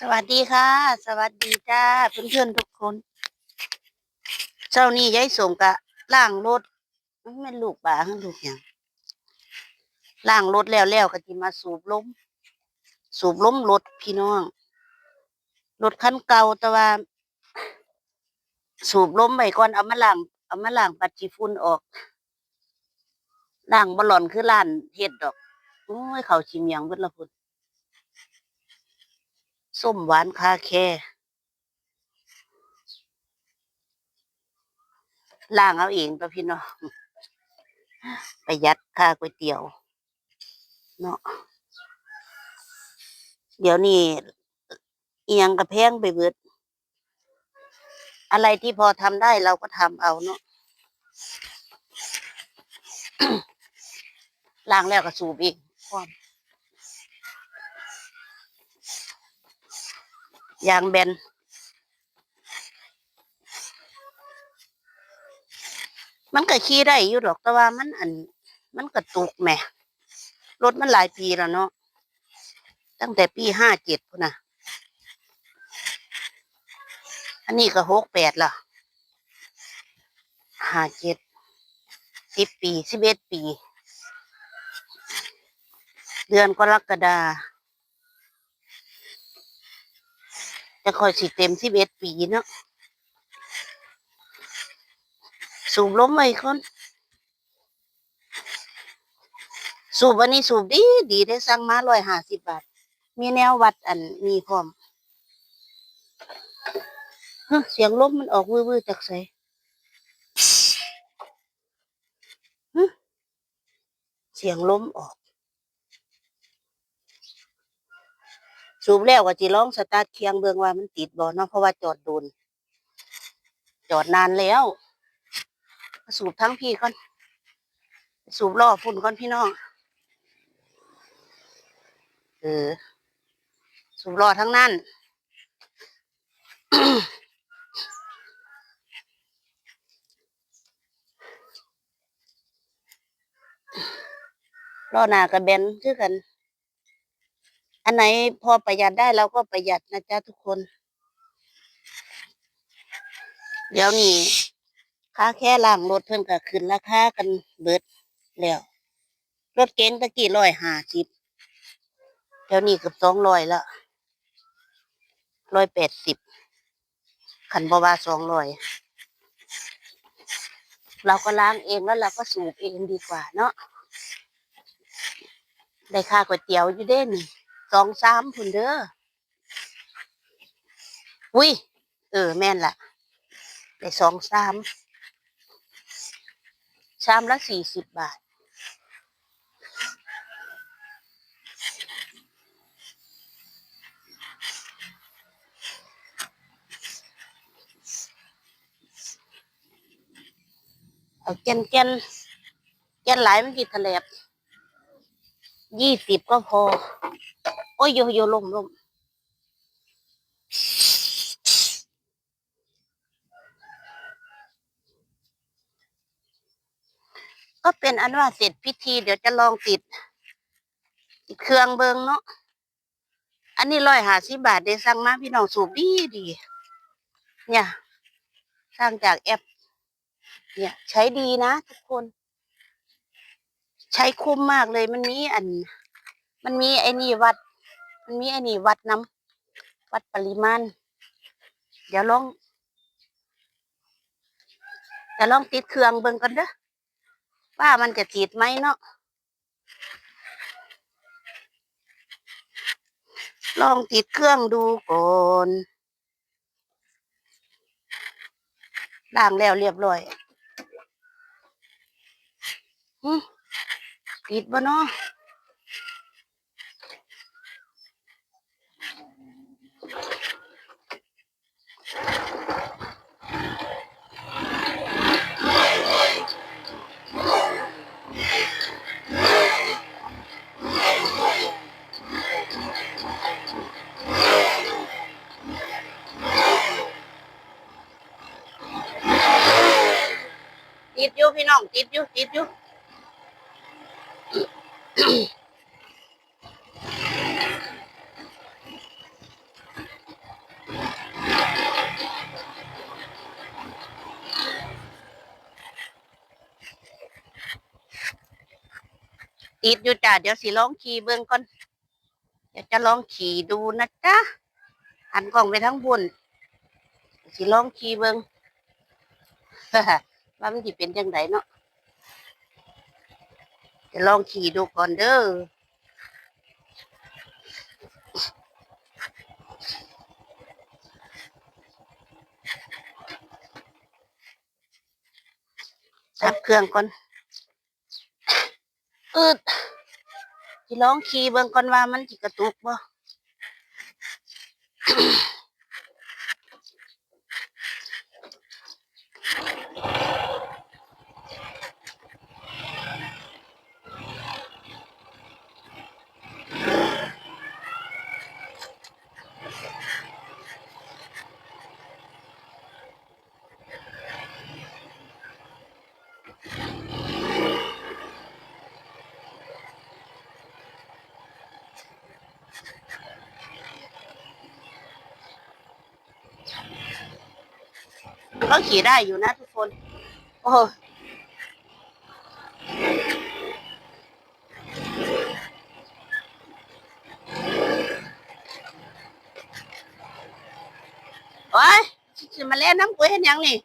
สวัสดีค่ะ สวัสดีจ้าเพื่อนๆทุกคนเจ้านี่ยายส่งกะล่างรถมันแม่ลูกป่าข้างลูกหยังล่างรถแล้วแล้วก็จิมาสูบล้ม สูบล้มรถพี่น้องรถคันเก่าแต่ว่า สูบล้มไปก่อนเอามาล้างเอามาล้างปัดจีฝุ่นออกล้างบอลลอนคือล้านเฮ็ดดอกโอ้ยเขาชิมยังเบิดละพุ่น ส้มหวานคาแคล่างเอาเองตัวพี่น้องประหยัดค่าก๋วยเตี๋ยว เนาะเดี๋ยวนี้เอียงกระแพงไปเบิด อะไรที่พอทำได้เราก็ทำเอาเนาะล้างแล้วก็สูบอีกความ ยางแบนมันก็ขี่ได้อยู่ดอกแต่ว่ามันอัน มันกระตุกแหมรถมันหลายปีแล้วเนาะตั้งแต่ปีห้าเจ็ดพุ่นนะอันนี้ก็หกแปดละห้าเจ็ดสิบปีสิบเอ็ดปี เดือนกรกฎา จะคอยสิเต็มสิบเอ็ดปีเนาะสูบล้มไว้คนสูบอันนี้สูบดีดีได้สั่งมาร้อยห้าสิบบาท มีแนววัดอันมีพร้อมเสียงลมมันออกวื้อๆจากไสเสียงล้มออก สูบแล้วก็จิร้องสตาร์ทเคียงเบืองว่ามันติดบ่เนาะเพราะว่าจอดโดนจอดนานแล้วสูบทั้งพี่ก่อน สูบล่อฝุ่นก่อนพี่น้องเออสูบล่อทั้งนั้นล่อหน้ากับแบนคือกัน อันไหนพอประหยัดได้เราก็ประหยัดนะจ๊ะทุกคน เดี๋ยวนี้ค่าแค่ล้างรถเพิ่นก็ขึ้นราคากันเบิดแล้วรถเก๋งตะกี้ร้อยห้าสิบเดี๋ยวนี้เกือบสองร้อยละร้อยแปดสิบขันบว่าสองร้อยเราก็ล้างเองแล้วเราก็สูบเองดีกว่าเนาะได้ค่าก๋วยเตี๋ยวอยู่เด้นี่ สองสามพุ่นเด้ออุ้ย เออ แม่นละได้สองสามชามละสี่สิบบาท เอาแกนแกนแกนหลายมันกี่ทะเลบยี่สิบก็พอ โอ้ยโยโยลมลมก็เป็นอันว่าเสร็จพิธี เดี๋ยวจะลองติด ติดเครื่องเบิงเนาะอันนี้ร้อยหาสิบบาทได้สั่งมาพี่น้องสูบดีดี เนี่ยสร้างจากแอป เนี่ย ใช้ดีนะทุกคน ใช้คุ้มมากเลยมันมีอัน มันมีไอ้นี่วัด มันมีไอ้นี่วัดน้ำวัดปริมาณ เดี๋ยวลองเดี๋ยวลองติดเครื่องเบิ่งกันเด้อว่ามันจะติดไหมเนาะลองติดเครื่องดูก่อนล้างแล้วเรียบร้อยหึติดบ่เนาะ ติดอยู่พี่น้องติดอยู่ติดอยู่ติดอยู่จ้าเดี๋ยวสิลองขี่เบื้องก่อน เดี๋ยวจะลองขี่ดูนะจ๊ะหันกล่องไปทั้งบนสิลองขี่เบื้อง ว่ามันสิเป็นจังไดเนาะจะลองขี่ดูก่อนเด้อดับเครื่องก่อนอืดสิลองขี่เบิ่งก่อนว่ามันสิกระตุกบ่ ก็ขี่ได้อยู่นะทุกคน โอ้โหโอ้ยสิมาเล่นน้ำกุ้ยเห็นยังนี่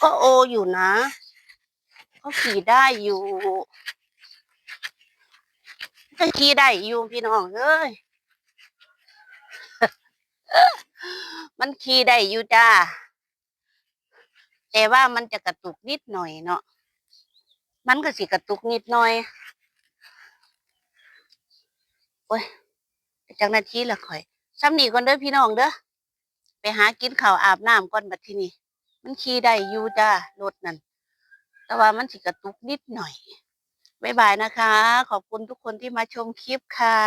ก็โออยู่นะก็ขี่ได้อยู่ก็ขี่ได้อยู่พี่น้องเอ้ยมันขี่ได้อยู่จ้าแต่ว่ามันจะกระตุกนิดหน่อยเนาะมันก็สิกระตุกนิดหน่อยโอ้ยจังนาทีละข่อย ซ้ำนี่ก่อนเด้อพี่น้องเด้อไปหากินข้าวอาบน้ำก่อนบัดที่นี่มันขี่ได้อยู่จ้ารถนั่นแต่ว่ามันสิกระตุกนิดหน่อยบ๊ายบายนะคะ ขอบคุณทุกคนที่มาชมคลิปค่ะ